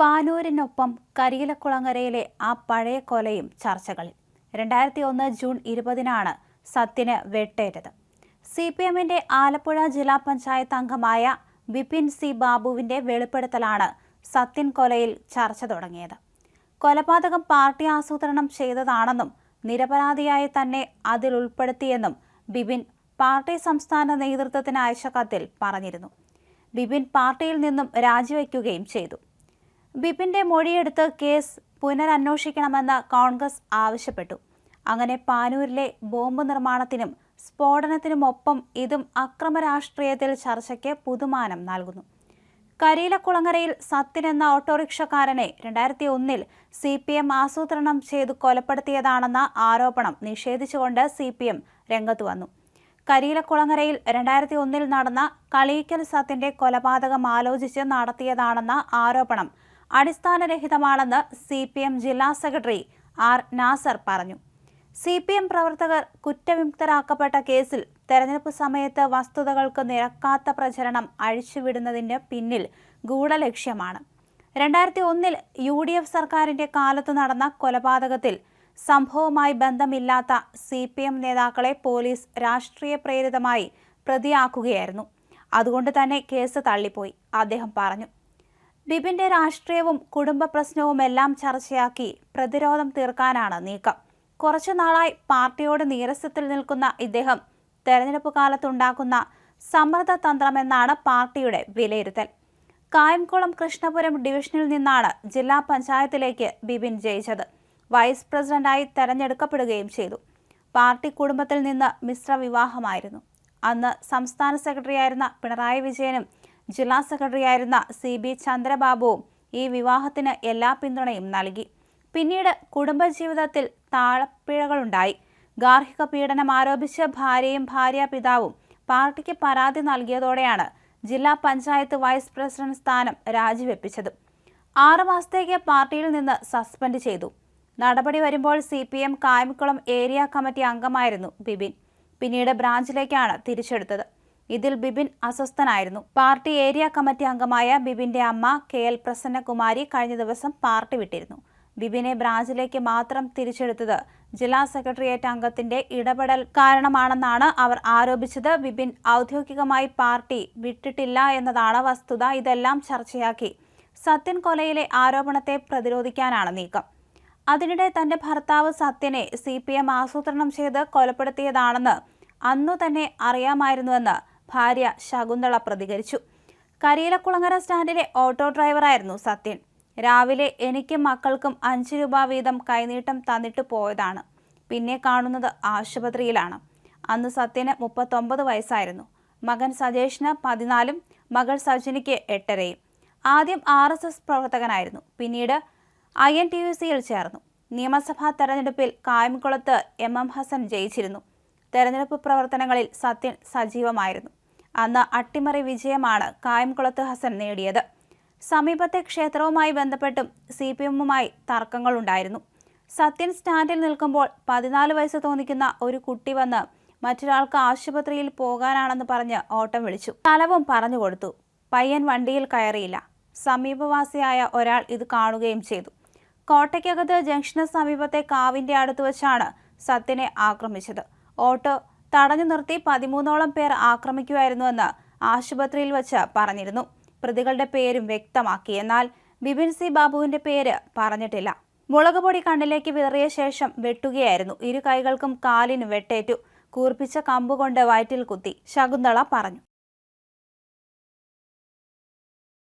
പാനൂരിനൊപ്പം കരിയിലക്കുളങ്ങരയിലെ ആ പഴയ കൊലയും ചർച്ചകളിൽ. രണ്ടായിരത്തി ഒന്ന് ജൂൺ ഇരുപതിനാണ് സത്യന് വെട്ടേറ്റത്. സി പി എമ്മിന്റെ ആലപ്പുഴ ജില്ലാ പഞ്ചായത്ത് അംഗമായ വിപിൻ സി ബാബുവിന്റെ വെളിപ്പെടുത്തലാണ് സത്യൻ കൊലയിൽ ചർച്ച തുടങ്ങിയത്. കൊലപാതകം പാർട്ടി ആസൂത്രണം ചെയ്തതാണെന്നും നിരപരാധിയായി തന്നെ അതിൽ ഉൾപ്പെടുത്തിയെന്നും ബിപിൻ പാർട്ടി സംസ്ഥാന നേതൃത്വത്തിന് അയച്ച കത്തിൽ പറഞ്ഞിരുന്നു. ബിപിൻ പാർട്ടിയിൽ നിന്നും രാജിവെക്കുകയും ചെയ്തു. ബിപിന്റെ മൊഴിയെടുത്ത് കേസ് പുനരന്വേഷിക്കണമെന്ന് കോൺഗ്രസ് ആവശ്യപ്പെട്ടു. അങ്ങനെ പാനൂരിലെ ബോംബ് നിർമ്മാണത്തിനും സ്ഫോടനത്തിനുമൊപ്പം ഇതും അക്രമ രാഷ്ട്രീയത്തിൽ ചർച്ചയ്ക്ക് പുതുമാനം നൽകുന്നു. കരീലക്കുളങ്ങരയിൽ സത്യൻ എന്ന ഓട്ടോറിക്ഷക്കാരനെ രണ്ടായിരത്തി ഒന്നിൽ സി പി എം ആസൂത്രണം ചെയ്തു കൊലപ്പെടുത്തിയതാണെന്ന ആരോപണം നിഷേധിച്ചുകൊണ്ട് സി പി എം രംഗത്തു വന്നു. കരീലക്കുളങ്ങരയിൽ രണ്ടായിരത്തി ഒന്നിൽ നടന്ന കളീക്കൽ സത്യന്റെ കൊലപാതകം ആലോചിച്ച് നടത്തിയതാണെന്ന ആരോപണം അടിസ്ഥാനരഹിതമാണെന്ന് സി പി എം ജില്ലാ സെക്രട്ടറി ആർ നാസർ പറഞ്ഞു. സി പി എം പ്രവർത്തകർ കുറ്റവിമുക്തരാക്കപ്പെട്ട കേസിൽ തെരഞ്ഞെടുപ്പ് സമയത്ത് വസ്തുതകൾക്ക് നിരക്കാത്ത പ്രചരണം അഴിച്ചുവിടുന്നതിന് പിന്നിൽ ഗൂഢലക്ഷ്യമാണ്. രണ്ടായിരത്തി ഒന്നിൽ യു ഡി എഫ് സർക്കാരിന്റെ കാലത്ത് നടന്ന കൊലപാതകത്തിൽ സംഭവവുമായി ബന്ധമില്ലാത്ത സി പി എം നേതാക്കളെ പോലീസ് രാഷ്ട്രീയ പ്രേരിതമായി പ്രതിയാക്കുകയായിരുന്നു. അതുകൊണ്ട് തന്നെ കേസ് തള്ളിപ്പോയി അദ്ദേഹം പറഞ്ഞു. ബിപിന്റെ രാഷ്ട്രീയവും കുടുംബ പ്രശ്നവും എല്ലാം ചർച്ചയാക്കി പ്രതിരോധം തീർക്കാനാണ് നീക്കം. കുറച്ചു നാളായി പാർട്ടിയോട് നീരസത്തിൽ നിൽക്കുന്ന ഇദ്ദേഹം തെരഞ്ഞെടുപ്പ് കാലത്തുണ്ടാക്കുന്ന സമ്മർദ്ദ തന്ത്രമെന്നാണ് പാർട്ടിയുടെ വിലയിരുത്തൽ. കായംകുളം കൃഷ്ണപുരം ഡിവിഷനിൽ നിന്നാണ് ജില്ലാ പഞ്ചായത്തിലേക്ക് ബിബിൻ ജയിച്ചത്. വൈസ് പ്രസിഡന്റായി തെരഞ്ഞെടുക്കപ്പെടുകയും ചെയ്തു. പാർട്ടി കുടുംബത്തിൽ നിന്ന് മിശ്ര വിവാഹമായിരുന്നു അന്ന് സംസ്ഥാന സെക്രട്ടറിയായിരുന്ന പിണറായി വിജയനും ജില്ലാ സെക്രട്ടറിയായിരുന്ന സി ബി ചന്ദ്രബാബുവും ഈ വിവാഹത്തിന് എല്ലാ പിന്തുണയും നൽകി. പിന്നീട് കുടുംബജീവിതത്തിൽ താളപ്പിഴകളുണ്ടായി. ഗാർഹിക പീഡനം ആരോപിച്ച് ഭാര്യയും ഭാര്യ പിതാവും പാർട്ടിക്ക് പരാതി നൽകിയതോടെയാണ് ജില്ലാ പഞ്ചായത്ത് വൈസ് പ്രസിഡന്റ് സ്ഥാനം രാജിവെപ്പിച്ചത്. ആറു മാസത്തേക്ക് പാർട്ടിയിൽ നിന്ന് സസ്പെൻഡ് ചെയ്തു. നടപടി വരുമ്പോൾ C P M Kayamkulam area committee അംഗമായിരുന്നു ബിബിൻ പിന്നീട് ബ്രാഞ്ചിലേക്കാണ് തിരിച്ചെടുത്തത്. ഇതിൽ ബിബിൻ അസ്വസ്ഥനായിരുന്നു. പാർട്ടി ഏരിയ കമ്മിറ്റി അംഗമായ ബിബിന്റെ അമ്മ കെ എൽ പ്രസന്നകുമാരി കഴിഞ്ഞ ദിവസം പാർട്ടി വിട്ടിരുന്നു. ബിബിനെ ബ്രാഞ്ചിലേക്ക് മാത്രം തിരിച്ചെടുത്തത് ജില്ലാ സെക്രട്ടേറിയറ്റ് അംഗത്തിന്റെ ഇടപെടൽ കാരണമാണെന്നാണ് അവർ ആരോപിച്ചത്. ബിബിൻ ഔദ്യോഗികമായി പാർട്ടി വിട്ടിട്ടില്ല എന്നതാണ് വസ്തുത. ഇതെല്ലാം ചർച്ചയാക്കി. സത്യൻ കൊലയിലെ ആരോപണത്തെ പ്രതിരോധിക്കാനാണ് നീക്കം. അതിനിടെ തന്റെ ഭർത്താവ് സത്യനെ സി പി എം ആസൂത്രണം ചെയ്ത് കൊലപ്പെടുത്തിയതാണെന്ന് അന്നു തന്നെ അറിയാമായിരുന്നുവെന്ന് ഭാര്യ ശകുന്തള പ്രതികരിച്ചു. കരിയിലക്കുളങ്ങര സ്റ്റാൻഡിലെ ഓട്ടോ ഡ്രൈവറായിരുന്നു സത്യൻ. രാവിലെ എനിക്കും മക്കൾക്കും അഞ്ച് രൂപ വീതം കൈനീട്ടം തന്നിട്ട് പോയതാണ്. പിന്നെ കാണുന്നത് ആശുപത്രിയിലാണ്. അന്ന് സത്യന് മുപ്പത്തൊമ്പത് വയസ്സായിരുന്നു. മകൻ സജേഷിന് പതിനാലും മകൾ സജിനിക്ക് എട്ടരയും. ആദ്യം ആർ എസ് എസ് പ്രവർത്തകനായിരുന്നു. പിന്നീട് ഐ എൻ ടി യു സിയിൽ ചേർന്നു. നിയമസഭാ തെരഞ്ഞെടുപ്പിൽ കായംകുളത്ത് എം എം ഹസൻ ജയിച്ചിരുന്നു. തെരഞ്ഞെടുപ്പ് പ്രവർത്തനങ്ങളിൽ സത്യൻ സജീവമായിരുന്നു. അന്ന് അട്ടിമറി വിജയമാണ് കായംകുളത്ത് ഹസൻ നേടിയത്. സമീപത്തെ ക്ഷേത്രവുമായി ബന്ധപ്പെട്ടും സി പി എമ്മുമായി തർക്കങ്ങളുണ്ടായിരുന്നു. സത്യൻ സ്റ്റാൻഡിൽ നിൽക്കുമ്പോൾ പതിനാല് വയസ്സ് തോന്നിക്കുന്ന ഒരു കുട്ടി വന്ന് മറ്റൊരാൾക്ക് ആശുപത്രിയിൽ പോകാനാണെന്ന് പറഞ്ഞ് ഓട്ടം വിളിച്ചു. തലവും പറഞ്ഞു കൊടുത്തു. പയ്യൻ വണ്ടിയിൽ കയറിയില്ല. സമീപവാസിയായ ഒരാൾ ഇത് കാണുകയും ചെയ്തു. കോട്ടയ്ക്കകത്ത് ജംഗ്ഷന് സമീപത്തെ കാവിന്റെ അടുത്ത് വച്ചാണ് സത്യനെ ആക്രമിച്ചത്. ഓട്ടോ തടഞ്ഞു നിർത്തി പതിമൂന്നോളം പേർ ആക്രമിക്കുമായിരുന്നുവെന്ന് ആശുപത്രിയിൽ വച്ച് പറഞ്ഞിരുന്നു. പ്രതികളുടെ പേരും വ്യക്തമാക്കി. എന്നാൽ ബിപിൻ സി ബാബുവിന്റെ പേര് പറഞ്ഞിട്ടില്ല. മുളകുപൊടി കണ്ണിലേക്ക് വിതറിയ ശേഷം വെട്ടുകയായിരുന്നു. ഇരു കൈകൾക്കും കാലിനും വെട്ടേറ്റു. കൂർപ്പിച്ച കമ്പുകൊണ്ട് വയറ്റിൽ കുത്തി. ശകുന്തള പറഞ്ഞു.